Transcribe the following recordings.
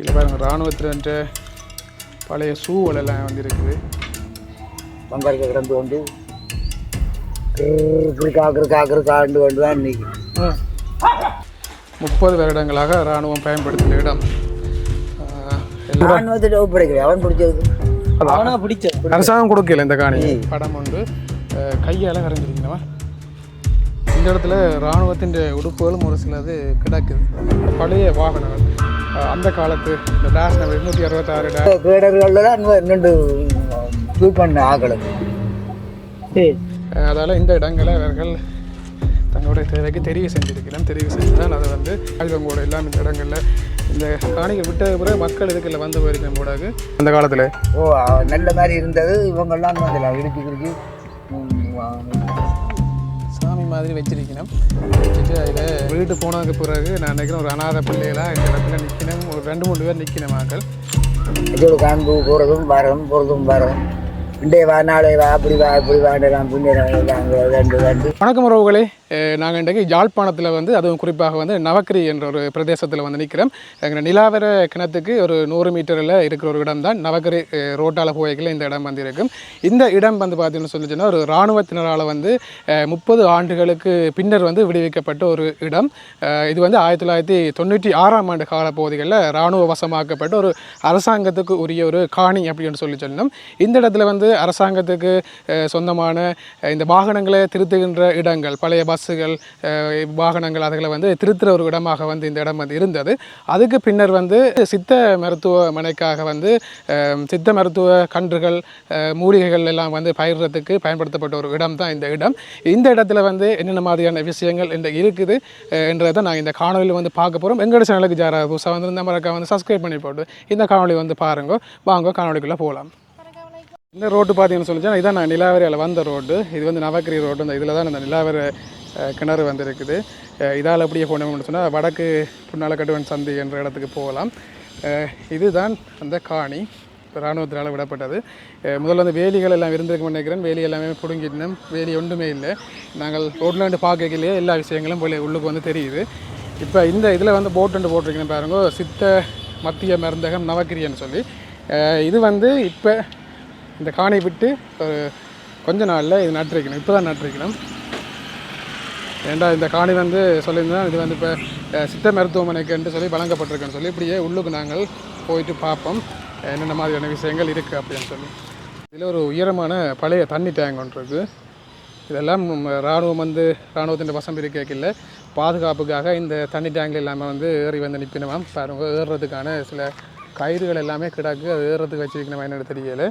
இல்லை பாருங்க இராணுவத்தின்ற பழைய சூவல் எல்லாம் வந்து இருக்குது பங்கருக்கு கிடந்து கொண்டு கிறு, கிறுக்கா கிறுக்கா கிறுக்காண்டு கொண்டு தான் இன்னைக்கு முப்பது வருடங்களாக இராணுவம் பயன்படுத்தின இடம். ராணுவத்தில் ஒப்படைக்கிறேன் அவன் பிடிச்சது அவனா பிடிச்ச அரசாங்கம் கொடுக்கல இந்த காணி படம் அஹ், கையால வரைஞ்சிருக்கணுமா இந்த இடத்துல இராணுவத்தின் உடுப்புகளும் ஒரு சிலது கிடக்குது. பழைய வாகனங்கள். அந்த காலத்து இந்த டேஷ் நம்பர் இருநூற்றி அறுபத்தாறு டேஷ் கேடர்களில் தான் இன்னொன்று ஷூட் பண்ண சரி. அதால் இந்த இடங்களை அவர்கள் தங்களுடைய தேவைக்கு தெரிவு செஞ்சிருக்கிறோம் தெரிவு செஞ்சு தான் அதை வந்து ஆயுதங்களோட எல்லாம் இந்த இடங்களில் இந்த காணிகள் விட்ட பிறகு மக்கள் இதுக்குள்ள வந்து போயிருக்க கூடாது அந்த காலத்தில். ஓ நல்ல மாதிரி இருந்தது. இவங்கெல்லாம் வந்துடலாம் இடுக்கி கிடுக்கி சாமி மாதிரி வச்சிருக்கணும். வச்சுட்டு அதில் வீட்டு போனதுக்கு பிறகு நான் நினைக்கிறேன் ஒரு அநாத பிள்ளைகளாக இந்த இடத்துல நிற்கணும் ஒரு ரெண்டு மூணு பேர் நிற்கணும் மக்கள். இதோட காண்பு போகிறதும் வரதும் போகிறதும் வரதும் இன்றைய வா நாளை வா அப்படி வா இப்படி வாண்டலாம் ரெண்டு ரெண்டு வணக்கம் உறவுகளே. நாங்கள் இன்றைக்கு யாழ்ப்பாணத்தில் வந்து அதுவும் குறிப்பாக வந்து நவக்கிரி என்ற ஒரு பிரதேசத்தில் வந்து நிற்கிறோம் எங்கள் நிலாவர கிணத்துக்கு ஒரு நூறு மீட்டரில் இருக்கிற ஒரு இடம் தான் நவக்கிரி ரோட்டால் போய்க்கல இந்த இடம் வந்து இருக்கும். இந்த இடம் வந்து பார்த்தீங்கன்னு சொல்லிச்சுன்னா ஒரு இராணுவத்தினரால் வந்து முப்பது ஆண்டுகளுக்கு பின்னர் வந்து விடுவிக்கப்பட்ட ஒரு இடம். இது வந்து ஆயிரத்தி தொள்ளாயிரத்தி தொண்ணூற்றி ஆறாம் ஆண்டு கால பகுதிகளில் இராணுவ வசமாக்கப்பட்ட ஒரு அரசாங்கத்துக்கு உரிய ஒரு காணி அப்படின்னு சொல்லி சொன்னோம் இந்த இடத்துல வந்து அரசாங்கத்துக்கு சொந்தமான இந்த வாகனங்களை திருத்துகின்ற இடங்கள் பழைய பஸ்ஸுகள் வாகனங்கள் அதுகளை வந்து திருத்துகிற ஒரு இடமாக வந்து இந்த இடம் வந்து இருந்தது. அதுக்கு பின்னர் வந்து சித்த மருத்துவமனைக்காக வந்து சித்த மருத்துவ கன்றுகள் மூலிகைகள் எல்லாம் வந்து பயிர்றதுக்கு பயன்படுத்தப்பட்ட ஒரு இடம் தான் இந்த இடம். இந்த இடத்துல வந்து என்னென்ன மாதிரியான விஷயங்கள் இந்த இருக்குது என்றதை நான் இந்த காணொலியில் வந்து பார்க்க போகிறோம் எங்களோட சேனலுக்கு ஜாரா புதுசாக வந்து இந்த மறக்க வந்து சப்ஸ்கிரைப் பண்ணி போட்டு இந்த காணொலி வந்து பாருங்க. வாங்க காணொலிக்குள்ளே போகலாம். இந்த ரோட்டு பார்த்தீங்கன்னு சொல்லிச்சா இதான் நான் நிலாவரியால் வந்த ரோடு இது வந்து நவக்கிரி ரோடு இந்த இதில் தான் இந்த நிலாவரி கிணறு வந்திருக்குது. இதால் அப்படியே போனோம்னு சொன்னால் வடக்கு புன்னாலக்கட்டுவன் சந்தி என்ற இடத்துக்கு போகலாம். இதுதான் அந்த காணி. இராணுவத்தினால் விடப்பட்டது. முதல்ல வந்து வேலிகள் எல்லாம் இருந்திருக்கும்னு நினைக்கிறேன் வேலி எல்லாமே பிடுங்கிட்டோம் வேலி ஒன்றுமே இல்லை. நாங்கள் ரோட்டில் வந்து பார்க்கலையே எல்லா விஷயங்களும் போல உள்ளுக்கு வந்து தெரியுது. இப்போ இந்த இதில் வந்து போட் ரெண்டு போட்டிருக்கேன் பாருங்க. சித்த மத்திய மருந்தகம் நவக்கிரியன்னு சொல்லி. இது வந்து இப்போ இந்த காணி விட்டு கொஞ்ச நாளில் இது நட்டிருக்கணும். இப்போ தான் நட்டிருக்கணும். ஏண்டா இந்த காணி வந்து சொல்லியிருந்தேன் இது வந்து இப்போ சித்த மருத்துவமனைக்குன்ட்டு சொல்லி வழங்கப்பட்டிருக்குன்னு சொல்லி இப்படியே உள்ளுக்கு நாங்கள் போயிட்டு பார்ப்போம். என்னென்ன மாதிரியான விஷயங்கள் இருக்குது அப்படின்னு சொல்லி. இதில் ஒரு உயரமான பழைய தண்ணி டேங்க் ஒன்று இருக்குது இதெல்லாம் இராணுவம் வந்து இராணுவத்தின் வசம் இருக்கையில் பாதுகாப்புக்காக இந்த தண்ணி டேங்கில் எல்லாமே வந்து ஏறி வந்து நிற்பினமாம் பாருங்க ஏறுறதுக்கான சில கயிறுகள் எல்லாமே கிடக்கு. அது ஏறுறதுக்கு வச்சுருக்கணும் என்னன்னு தெரியலை.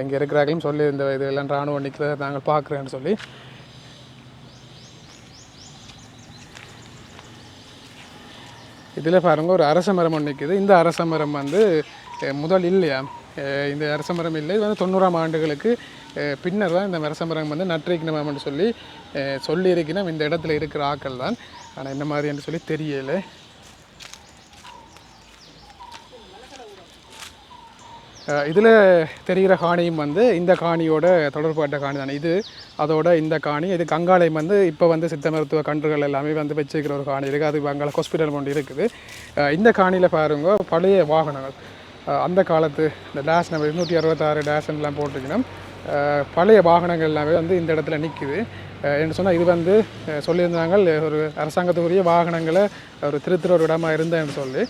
இங்கே இருக்கிறார்களும் சொல்லி இந்த இதெல்லாம் இராணுவம் நிற்கிறத நாங்கள் பார்க்குறேன்னு சொல்லி. இதில் பாருங்க ஒரு அரச மரம் ஒன்று நிற்குது இந்த அரச மரம் வந்து முதல் இல்லையா? இந்த அரச மரம் இல்லை. இது வந்து தொண்ணூறாம் ஆண்டுகளுக்கு பின்னர் தான் இந்த அரச மரம் வந்து நற்றிக்கணுமாம்னு சொல்லி சொல்லியிருக்கணும் இந்த இடத்துல இருக்கிற ஆக்கள் தான். ஆனால் என்ன மாதிரின்னு சொல்லி தெரியலை. இதில் தெரிகிற காணியும் வந்து இந்த காணியோட தொடர்பட்ட காணி தானே. இது அதோட இந்த காணி இது கங்காலயம் வந்து இப்போ வந்து சித்த மருத்துவ கன்றுகள் எல்லாமே வந்து வச்சுருக்கிற ஒரு காணி. இருக்குது அது அங்கே ஹாஸ்பிட்டல் ஒன்று இருக்குது. இந்த காணியில் பாருங்க பழைய வாகனங்கள். அந்த காலத்து இந்த டேஷ் நம்பர் இருநூற்றி அறுபத்தாறு டேஷன்லாம் போட்டிருக்கணும். பழைய வாகனங்கள் எல்லாமே வந்து இந்த இடத்துல நிற்குது என்று சொன்னால் இது வந்து சொல்லியிருந்தாங்க ஒரு அரசாங்கத்துக்குரிய வாகனங்களை ஒரு திருத்துற ஒரு இடமா இருந்தேன்னு சொல்லி.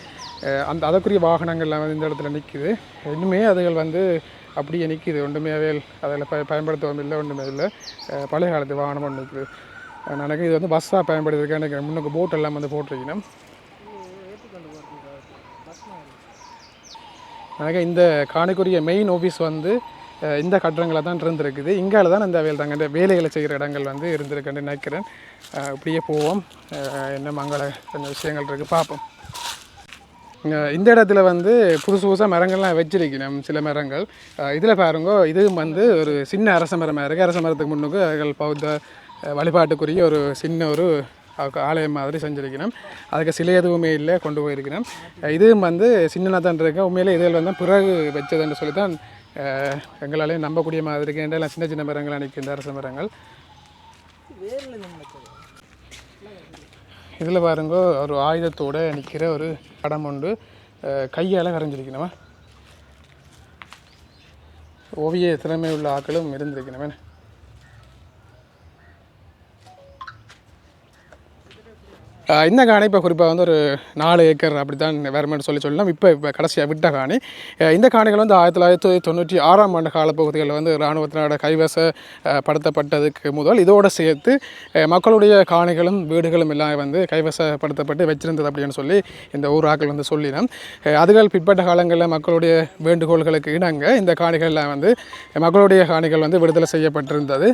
அந்த அதற்குரிய வாகனங்கள்லாம் வந்து இந்த இடத்துல நிற்குது இன்னுமே அதுகள் வந்து அப்படியே நிற்கிது ஒன்றுமே அதில் ப பயன்படுத்தவும் இல்லை ஒன்றுமே இல்லை. பழைய காலத்து வாகனம் ஒன்று நிற்குது எனக்கு இது வந்து பஸ்ஸாக பயன்படுத்திருக்கேன் எனக்கு முன்னுக்கு போட் எல்லாம் வந்து போட்டிருக்கணும். எனக்கு இந்த காணிக்குரிய மெயின் ஆஃபீஸ் வந்து இந்த கட்டடங்களை தான் இருந்திருக்குது. இங்கால தான் இந்த வேலை தாங்க இந்த வேலைகளை செய்கிற இடங்கள் வந்து இருந்திருக்குன்னு நினைக்கிறேன். இப்படியே போவோம். என்ன மங்கள கொஞ்சம் விஷயங்கள் இருக்குது பார்ப்போம். இந்த இடத்துல வந்து புதுசு புதுசாக மரங்கள்லாம் வச்சிருக்கணும் சில மரங்கள். இதில் பாருங்க இது வந்து ஒரு சின்ன அரச மரமாக இருக்குது அரச மரத்துக்கு முன்னுக்கு அவர்கள் பௌத்த வழிபாட்டுக்குரிய ஒரு சின்ன ஒரு ஆலயம் மாதிரி செஞ்சுருக்கணும். அதுக்கு சிலை எதுவுமே இல்லை கொண்டு போயிருக்கணும். இதுவும் வந்து சின்னதான் தான் இருக்கு. உண்மையிலே இதில் வந்து பிறகு வச்சதுன்னு சொல்லி தான் எங்களாலேயும் நம்பக்கூடிய மாதிரி இருக்கேன் சின்ன சின்ன மரங்கள் நிற்கின்ற அரச மரங்கள். இதில் பாருங்க ஒரு ஆயுதத்தோட நிற்கிற ஒரு படம் உண்டு. கையால் வரைஞ்சிருக்கணுமா ஓவிய திறமை உள்ள ஆட்களும் இருந்திருக்கணுமே இந்த காணி இப்போ குறிப்பாக வந்து ஒரு நாலு ஏக்கர் அப்படி தான் வேறுமெண்ட் சொல்லி சொல்லலாம். இப்போ இப்போ கடைசியாக விட்ட காணி. இந்த காணிகள் வந்து ஆயிரத்தி தொள்ளாயிரத்தி தொண்ணூற்றி ஆறாம் ஆண்டு காலப்பகுதிகளில் வந்து இராணுவத்தினோட கைவச படுத்தப்பட்டதுக்கு முதல் இதோடு சேர்த்து மக்களுடைய காணிகளும் வீடுகளும் எல்லாம் வந்து கைவசப்படுத்தப்பட்டு வச்சிருந்தது அப்படின்னு சொல்லி இந்த ஊராக்கள் வந்து சொல்லினோம். அதுகள் பிற்பட்ட காலங்களில் மக்களுடைய வேண்டுகோள்களுக்கு இணங்க இந்த காணிகள்லாம் வந்து மக்களுடைய காணிகள் வந்து விடுதலை செய்யப்பட்டிருந்தது.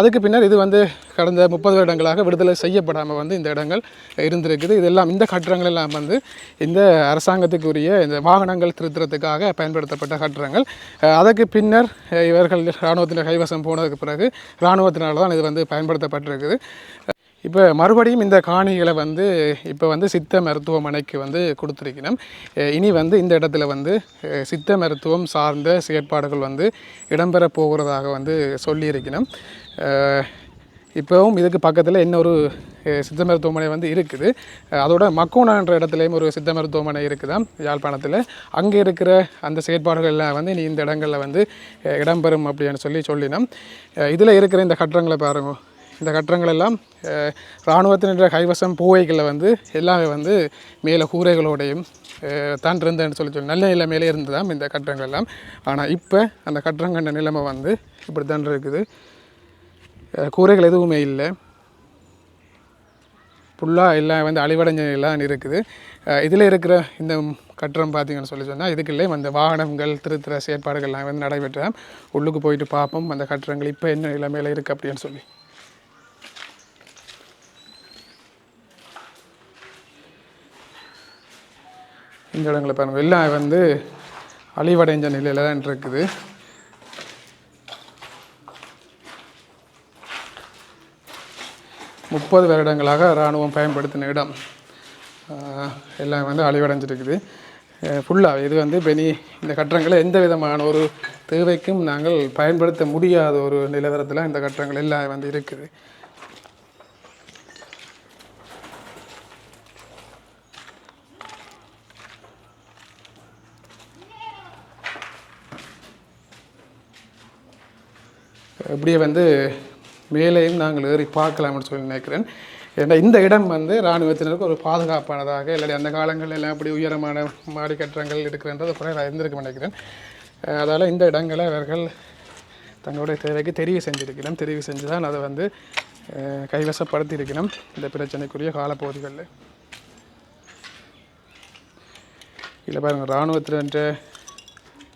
அதுக்கு பின்னர் இது வந்து கடந்த முப்பது வருடங்களாக விடுதலை செய்யப்படாமல் வந்து இந்த இடங்கள் இருந்திருக்குது. இதெல்லாம் இந்த கட்டடங்கள் எல்லாம் வந்து இந்த அரசாங்கத்துக்குரிய இந்த வாகனங்கள் திருத்துறதுக்காக பயன்படுத்தப்பட்ட கட்டடங்கள். அதற்கு பின்னர் இவர்கள் இராணுவத்தினர் கைவசம் போனதுக்கு பிறகு இராணுவத்தினால் தான் இது வந்து பயன்படுத்தப்பட்டிருக்குது. இப்போ மறுபடியும் இந்த காணிகளை வந்து இப்போ வந்து சித்த மருத்துவமனைக்கு வந்து கொடுத்துருக்கணும். இனி வந்து இந்த இடத்துல வந்து சித்த மருத்துவம் சார்ந்த செயற்பாடுகள் வந்து இடம்பெற போகிறதாக வந்து சொல்லியிருக்கணும். இப்போவும் இதுக்கு பக்கத்தில் இன்னொரு சித்த மருத்துவமனை வந்து இருக்குது. அதோட மக்கோனான்ற இடத்துலையும் ஒரு சித்த மருத்துவமனை இருக்குதான் யாழ்ப்பாணத்தில். அங்கே இருக்கிற அந்த செயற்பாடுகள் எல்லாம் வந்து நீ இந்த இடங்களில் வந்து இடம்பெறும் அப்படின்னு சொல்லி சொல்லினோம். இதில் இருக்கிற இந்த கட்டடங்களை பாருங்க. இந்த கட்டடங்கள் எல்லாம் இராணுவத்தினுடைய கைவசம் பூவைகளில் வந்து எல்லாமே வந்து மேலே கூரைகளோடையும் தான் இருந்தேன்னு சொல்லி சொல்லி நல்ல நிலைமையிலே இருந்ததாம் இந்த கட்டடங்கள் எல்லாம். ஆனால் இப்போ அந்த கட்டடங்கண்ட நிலைமை வந்து இப்படி தான் இருக்குது. கூரைகள் எதுவுமே இல்லை. ஃபுல்லாக எல்லாம் வந்து அழிவடைஞ்ச எல்லாம் இருக்குது. இதில் இருக்கிற இந்த கட்டடம் பார்த்தீங்கன்னு சொல்லி சொன்னால் இதுக்குள்ளே அந்த வாகனங்கள் திருத்துற செயற்பாடுகள்லாம் வந்து நடைபெற்ற உள்ளுக்கு போயிட்டு பார்ப்போம் அந்த கட்டடங்கள் இப்போ என்ன நிலைமையில் இருக்குது அப்படின்னு சொல்லி. இந்த இடங்களை பாருங்கள் எல்லாம் வந்து அழிவடைஞ்ச நிலையில் தான் இருக்குது. முப்பது வருடங்களாக இராணுவம் பயன்படுத்தின இடம். எல்லாம் வந்து அழிவடைஞ்சிருக்குது. ஃபுல்லாக இது வந்து பெனி இந்த கட்டடங்களை எந்த விதமான ஒரு தேவைக்கும் நாங்கள் பயன்படுத்த முடியாத ஒரு நிலவரத்தில் இந்த கட்டடங்கள் எல்லாம் வந்து இருக்குது. இப்படியே வந்து மேலேயும் நாங்கள் ஏறி பார்க்கலாம்னு சொல்லி நினைக்கிறேன். ஏன்னா இந்த இடம் வந்து இராணுவத்தினருக்கு ஒரு பாதுகாப்பானதாக இல்லாட்டி அந்த காலங்களில் எல்லாம் அப்படி உயரமான மாடி கட்டடங்கள் இருக்கிறன்றது நான் இருந்திருக்க நினைக்கிறேன் அதால் இந்த இடங்களை அவர்கள் தங்களுடைய தேவைக்கு தெரிவு செஞ்சிருக்கணும். தெரிவு செஞ்சு தான் அதை வந்து கைவசப்படுத்தியிருக்கணும் இந்த பிரச்சனைக்குரிய காலப்பகுதிகளில். இல்லை பாருங்கள் இராணுவத்தினற்ற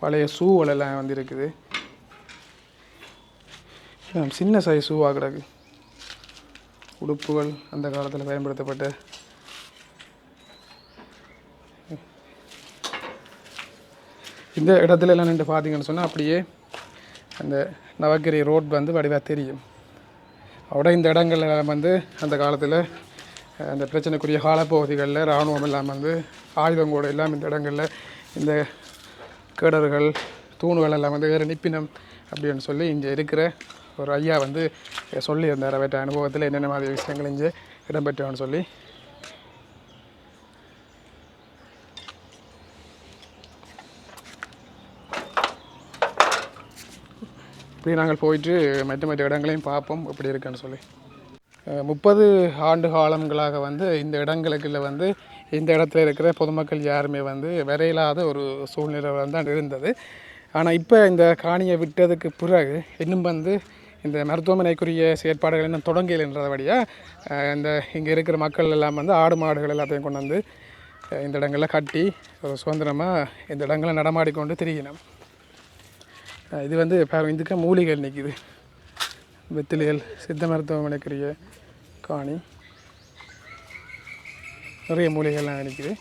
பழைய சூழலெல்லாம் வந்து இருக்குது சின்ன சைஸ் ஷூவாக கிடக்கு உடுப்புகள் அந்த காலத்தில் பயன்படுத்தப்பட்ட இந்த இடத்துல எல்லாம் நின்று பார்த்தீங்கன்னு சொன்னால் அப்படியே அந்த நவகிரி ரோட் வந்து வடிவாக தெரியும். அவட இந்த இடங்கள்ல வந்து அந்த காலத்தில் அந்த பிரச்சனைக்குரிய காலப்பகுதிகளில் இராணுவம் எல்லாம் வந்து ஆயுதம் கூட எல்லாம் இந்த இடங்களில் இந்த கேடர்கள் தூணுகள் எல்லாம் வந்து வேறு நிப்பினம் அப்படின்னு சொல்லி இங்கே இருக்கிற ஒரு ஐயா வந்து சொல்லியிருந்தார் அவற்ற அனுபவத்தில் என்னென்ன மாதிரி விஷயங்கள் இங்கே இடம்பெற்றோன்னு சொல்லி. இப்படி நாங்கள் போயிட்டு மற்ற மற்ற இடங்களையும் பார்ப்போம் எப்படி இருக்குன்னு சொல்லி. முப்பது ஆண்டு காலங்களாக வந்து இந்த இடங்களுக்குள்ள வந்து இந்த இடத்துல இருக்கிற பொதுமக்கள் யாருமே வந்து விரையில்லாத ஒரு சூழ்நிலை தான் இருந்தது. ஆனால் இப்போ இந்த காணியை விட்டதுக்கு பிறகு இன்னும் வந்து இந்த மருத்துவமனைக்குரிய செயற்பாடுகள் இன்னும் தொடங்கலைன்றபடியாக இந்த இங்கே இருக்கிற மக்கள் எல்லாம் வந்து ஆடு மாடுகள் எல்லாத்தையும் கொண்டு வந்து இந்த இடங்களில் கட்டி ஒரு சுதந்திரமாக இந்த இடங்களை நடமாடிக்கொண்டு திரியினோம் இது வந்து இதுக்கு மூலிகைகள் நிற்கிது வெத்திலியல் சித்த மருத்துவமனைக்குரிய காணி. நிறைய மூலிகைகள்லாம் நிற்கிது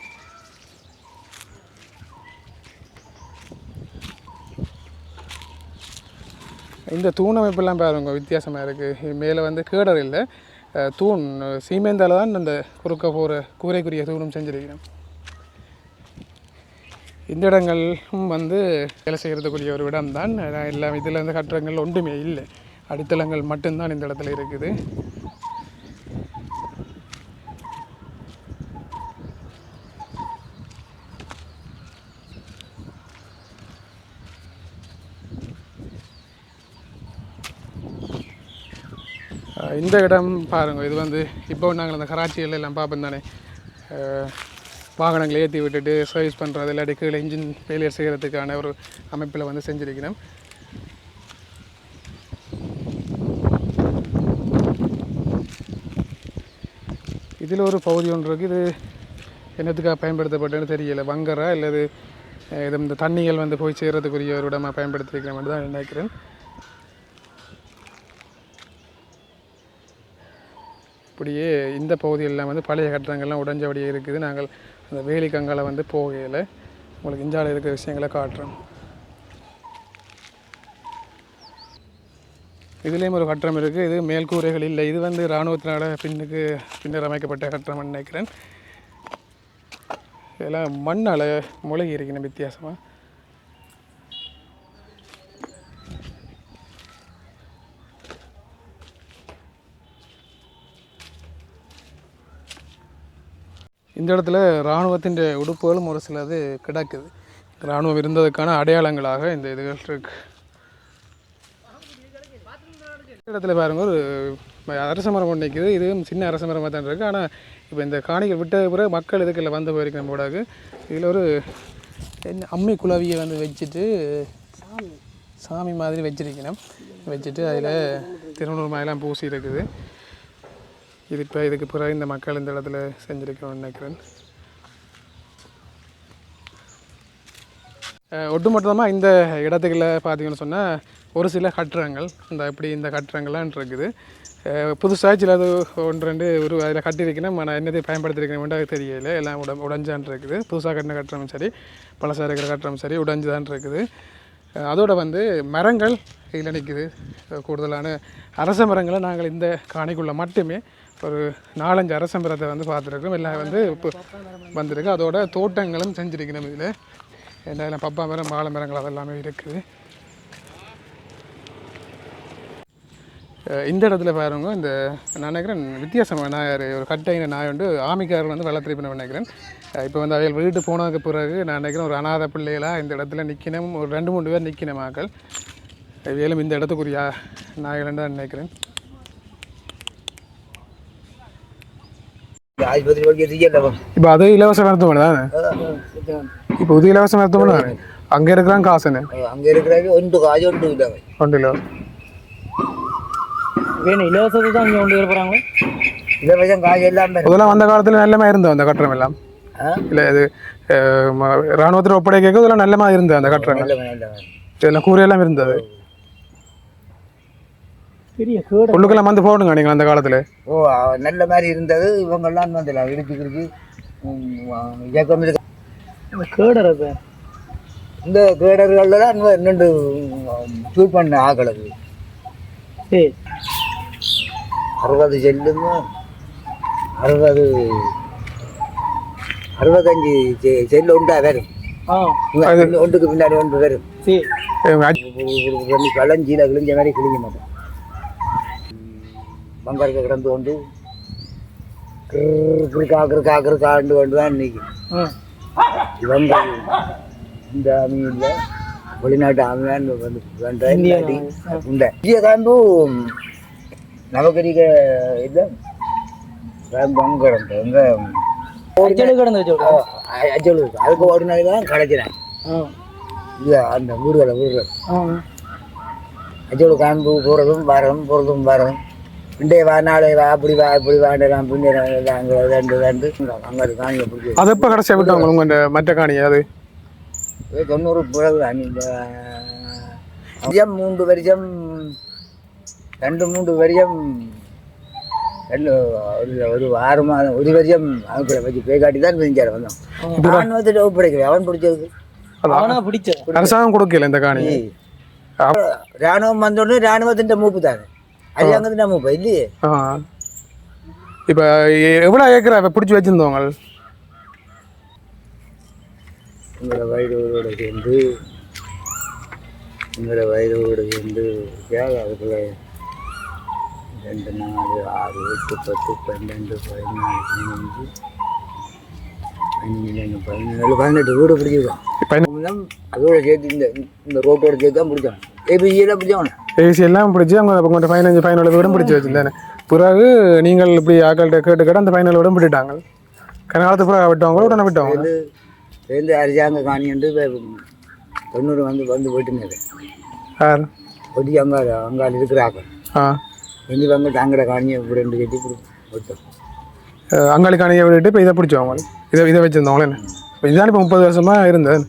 இந்த தூண் அமைப்பெல்லாம் பாருங்க வித்தியாசமாக இருக்குது மேலே வந்து கேடர் இல்லை. தூண் சீமேந்தால் தான் அந்த குறுக்க போகிற கூரைக்குரிய தூணும் செஞ்சுருக்கிறேன் இந்த இடங்களும் வந்து வேலை செய்கிறதுக்குரிய ஒரு இடம் தான் எல்லாம் இதில் வந்து கட்டடங்கள் ஒன்றுமே இல்லை. அடித்தளங்கள் மட்டும்தான் இந்த இடத்துல இருக்குது. இந்த இடம் பாருங்கள் இது வந்து இப்போ நாங்கள் அந்த கராச்சியில் எல்லாம் பார்ப்போம் தானே. வாகனங்களை ஏற்றி விட்டுட்டு சர்வீஸ் பண்ணுறது இல்லாட்டி கீழே இன்ஜின் ஃபெயிலியர் செய்கிறதுக்கான ஒரு அமைப்பில் வந்து செஞ்சுருக்கிறோம். இதில் ஒரு பகுதி ஒன்று இருக்குது இது என்னத்துக்காக பயன்படுத்தப்பட்டதுன்னு தெரியலை. வங்கரா இல்லது இது இந்த தண்ணிகள் வந்து போய் சேர்கிறதுக்குரிய ஒரு இடமாக பயன்படுத்திருக்கிற மாதிரி தான் நினைக்கிறேன். அப்படியே இந்த பகுதியெல்லாம் வந்து பழைய கட்டடங்கள்லாம் உடஞ்சபடியே இருக்குது. நாங்கள் அந்த வேலி கங்கால வந்து போகையில் உங்களுக்கு இஞ்சால இருக்கிற விஷயங்களை காட்டுறோம். இதுலேயும் ஒரு கட்டடம் இருக்குது இது மேல்கூரைகள் இல்லை. இது வந்து இராணுவத்தினால பின்னுக்கு பின்னர் அமைக்கப்பட்ட கட்டடம்னு நினைக்கிறேன். இதெல்லாம் மண்ணால் முளைகி இருக்கணும் வித்தியாசமாக இந்த இடத்துல இராணுவத்தின் உடுப்புகளும் ஒரு சிலது கிடக்குது. இராணுவம் இருந்ததுக்கான அடையாளங்களாக இந்த இதுகள் இருக்கு. இந்த இடத்துல பாருங்க ஒரு அரச மரம் ஒன்று நிற்குது இதுவும் சின்ன அரச மரமாக தான் இருக்குது ஆனால் இப்போ இந்த காணிகள் விட்ட பிறகு மக்கள் இதுக்குள்ள வந்து போயிருக்கிற போடாது இதில் ஒரு என்ன அம்மி குழவியை வந்து வச்சுட்டு சாமி. மாதிரி வச்சிருக்கணும். வச்சுட்டு அதில் திருநூறு மாதிரிலாம் பூசி இருக்குது. இது இப்போ இதுக்கு பிறகு இந்த மக்கள் இந்த இடத்துல செஞ்சுருக்கணும்னு நினைக்கிறேன். ஒட்டுமொத்தமாக இந்த இடத்துக்குள்ள பார்த்தீங்கன்னு சொன்னால் ஒரு சில கட்டிடங்கள் இந்த இப்படி இந்த கட்டிடங்கள்லாம் இருக்குது. புதுசாக சில அது ஒன்று ரெண்டு ஒரு அதில் கட்டியிருக்கணும் நான் என்னதை பயன்படுத்தியிருக்கேன் அது தெரியல. எல்லாம் உட உடஞ்சான் இருக்குது. புதுசாக கட்டின கட்டுறமும் சரி பழசாக இருக்கிற கட்டுறமும் சரி உடஞ்சுதான் இருக்குது. அதோடு அதோட வந்து மரங்கள் இதில் நிற்குது கூடுதலான அரச மரங்களை நாங்கள் இந்த காணிக்குள்ளே மட்டுமே ஒரு நாலஞ்சு அரச மரத்தை வந்து பார்த்துருக்கோம். எல்லாம் வந்து இப்போ வந்திருக்கு. அதோட தோட்டங்களும் செஞ்சுருக்கணும் இதில். எல்லாம் பப்பா மரம் வாழை மரங்கள் அதெல்லாமே இருக்குது. இந்த இடத்துல பாருங்க இந்த நான் நினைக்கிறேன் வித்தியாசமான நாயார் ஒரு கட்டையின நாய் வந்து ஆமிக்காரர் வந்து வளர்த்திருப்பேன் நினைக்கிறேன். இப்போ வந்து அவைகள் வீட்டு போனதுக்கு பிறகு நான் நினைக்கிறேன் ஒரு அநாத பிள்ளைகளாக இந்த இடத்துல நிற்கணும் ஒரு ரெண்டு மூணு பேர் நிற்கணும் ஆக்கள். வேலும் இந்த இடத்துக்குரிய நாய்கள் தான் நினைக்கிறேன். இப்போ அது இலவச மருத்துவமனை தானே இப்போ இது இலவச மருத்துவமனை தானே அங்கே இருக்கிறான் காசுன்னு அங்கே இருக்கிறாங்க ஒன்று காசு ஒன்று இல்லை ஒன்றில் வேணும் இலவசத்தை தான் இங்கே கொண்டு போகிறாங்க இலவசம் காசு எல்லாம். இதெல்லாம் அந்த காலத்தில் நல்லமா இருந்தது அந்த கட்டடம் எல்லாம் இல்லை இது இராணுவத்தில் ஒப்படைக்க இதெல்லாம் நல்லமா இருந்தது அந்த நல்லவன் இதெல்லாம் கூரையெல்லாம் இருந்தது பெரிய கேடு. உள்ளுக்கெல்லாம் வந்து போடுங்க நீங்கள் அந்த காலத்தில்? ஓ நல்ல மாதிரி இருந்தது இவங்கெல்லாம் வந்துடலாம் இடிச்சு கிடிச்சு இயக்கம் இருக்கு. இந்த கேடரை இந்த கேடர்களில் தான் நின்று ஷூட் பண்ண ஆக்களுக்கு சரி. அறுபது செல்லும் அறுபது அறுபத்தஞ்சு செ- செல்லு உண்டா வரும் ஒன்றுக்கு பின்னாடி ஒன்று வரும் சரி. களைஞ்சியில் கிழிஞ்ச மாதிரி கிழிஞ்ச மாட்டோம் பங்கருக்கு கிடந்து கொண்டு கிறு கிறுக்கா கிறுக்கா கிறுக்காண்டு கொண்டு தான் இன்னைக்கு. இவங்க இந்த அமீனில் வெளிநாட்டு அமீன் வந்து இந்திய காம்பு நவகரிக இது அங்கே கிடந்து எங்கே அச்சல் அதுக்கு ஒரு நாள் தான் கிடைக்கிறேன் இது அந்த வீடுகள் ஆ. அச்சோடு காம்பு போகிறதும் வரதும் போகிறதும் வரதும். இன்றைய வா நாளை வா அப்படி வா இப்படி வாண்டலாம் அங்கே ரெண்டு ரெண்டு அங்கே காணியை பிடிச்சி அது எப்போ கடைசியாக விட்டவங்க உங்க இந்த மற்ற காணி அது? தொண்ணூறு பிறகு அந்த மூன்று வருஷம் ரெண்டு மூன்று வருஷம் ரெண்டு ஒரு ஒரு ஆறு மாதம் ஒரு வருஷம் அவங்களை வச்சு பேய் காட்டி தான் செஞ்சார் வந்தோம். நான் வந்துட்டு ஒப்படைக்கிறேன் அவன் பிடிச்சது அவனா பிடிச்சது. அரசாங்கம் கொடுக்கல இந்த காணி ராணுவம் வந்தோடனே ராணுவத்தின் மூப்பு தானே. அரியாங்கத்தின் மூப்பு இல்லையே ஆ இப்போ எவ்வளோ ஏக்கரா பிடிச்சி வச்சுருந்தவங்க உங்களோட வயதோடு சேர்ந்து உங்களோட வயதோடு சேர்ந்து அதுக்குள்ள ரெண்டு நாலு ஆறு எட்டு பத்து பன்னெண்டு பதினாலு பதினஞ்சு பதினஞ்சு பதினேழு பதினெட்டு வீடு பிடிச்சிருக்கோம் இப்போ அதோட சேர்த்து இந்த இந்த ரோட்டோட சேர்த்து தான் பிடிச்சோம் ஏபிசியில் பிடிச்சவன ஏசி எல்லாம் பிடிச்சி அவங்க உங்கள்கிட்ட பதினஞ்சு பதினேழு விடம் பிடிச்சி வச்சிருந்தேன் பிறகு நீங்கள் இப்படி ஆக்கள்கிட்ட கேட்டு கேட்டு அந்த பதினேழு விடம் விட்டுட்டாங்க கனகாலத்து பிறகு விட்டவங்க உடனே விட்டவங்க. சேர்ந்து அரிசாங்க காணிண்டு தொண்ணூறு வந்து வந்து போயிட்டுனது யார்? ஒட்டி அங்காள் அங்காள் இருக்கிறாங்க. ஆ. இனி வந்து தாங்கட காணியை இப்படி ரெண்டு கட்டி அஹ் அங்காளி காணியை விட்டுட்டு இப்போ இதை பிடிச்சவங்க இதை இதை வச்சுருந்தவங்களே இதுதான் இப்போ முப்பது வருஷமாக இருந்தது.